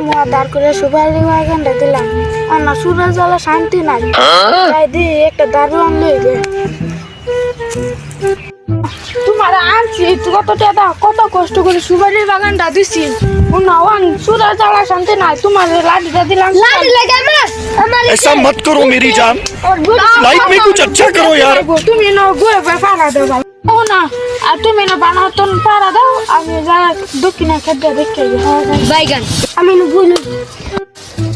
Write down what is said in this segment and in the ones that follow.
মোয়া দাঁড় করে সুপারি বাগানটা দিলাম আর না সুরের জ্বালা শান্তি নাই তাই দি একটা দারু আনলে যে তোমার আনছি কত টাকা কত কষ্ট করে সুপারির বাগানটা দিছি না ওয়ান সুরের জ্বালা শান্তি নাই তোমার লাঠিটা দিলাম লাঠি লাগে আমার আমার ऐसा मत करो मेरी जान लाइफ में कुछ अच्छा करो यार তুমি না গুয়ে পাড়া দাও ভাই ও না আর তুমি না বানা তো পারা দাও আমি যা দক্ষিণে খেতে দেখতে হ্যাঁ, বাইগান। আমি না ভুলি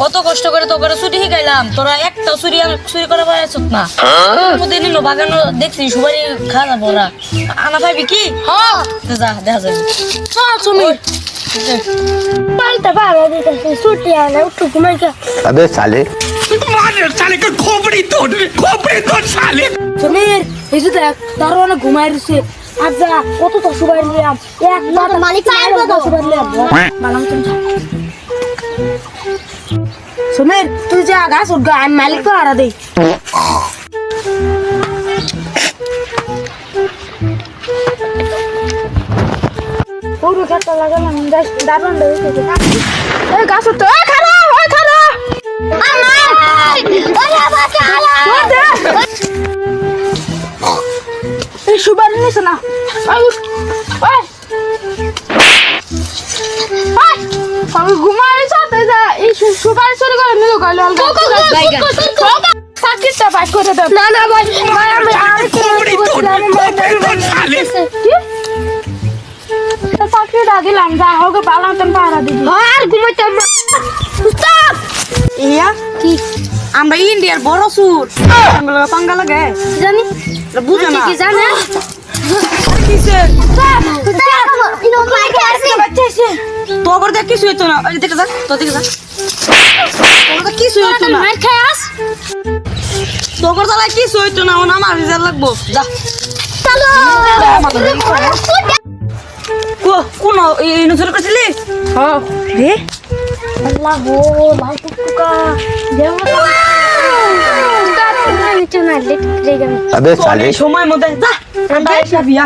কত কষ্ট করে তোকে চুরি শিখাইলাম তোরা একটা চুরি চুরি করে পারছ না। দিন নো বাগান দেখছি সবাই খা যাব ওরা। আনা পাইবি কি? হ্যাঁ যা দেখা যাবে। চল তুমি। পাল্টা পারা দিতে ছুটি আনা উঠু ঘুমাই গা আবে সালে মানের সালে খোপড়ি তোর খোপড়ি তোর সালে তুমি এই যে দেখ তারও অনেক ঘুমাই দিছে আচ্ছা কত তো সুবাই নিলাম এক লাখ মালিক তো। সুবাই নিলাম বালাম তুমি সমীর তুই যা গাছ উঠ গা আমি মালিক পাহারা দেই। পুরো গাছটা লাগালাম গাছ দারুণ উঠতে এই খারা ওই শুবার নিছে না। ঘুমালে সাথে যা এই সুপারি চুরি করে নিল গেল চাকরিটা পাঠ করে দাও না না ভাই ভাই আমি আর চাকরিটা দিলাম যা ওকে পালাম তুমি পাহারা দিবি। আর ঘুমাইতাম উস্তাদ! ইয়া? কি? আমরা ইন্ডিয়ার বড় সুর। পাঙ্গা লাগে। জানি। বুঝে না। কি জানে? কিসে স্টপ স্টপ ইনো মাইকে আছে বাচ্চা তো করে দেখ কিছু হইতো না। দেখে যা তো দেখে যা। তোর কিছু হইতো না। মার খাই আস। তো করে তাহলে কিছু হইতো না ও না আমার রেজাল্ট লাগবো। যা। চলো। কোন এই নজর করছিলি? হ্যাঁ। রে? আল্লাহ হো লাইট টুকা দেওয়া নিচে না আবে সালে সময় মতো যা ঠান্ডা এসে বিয়া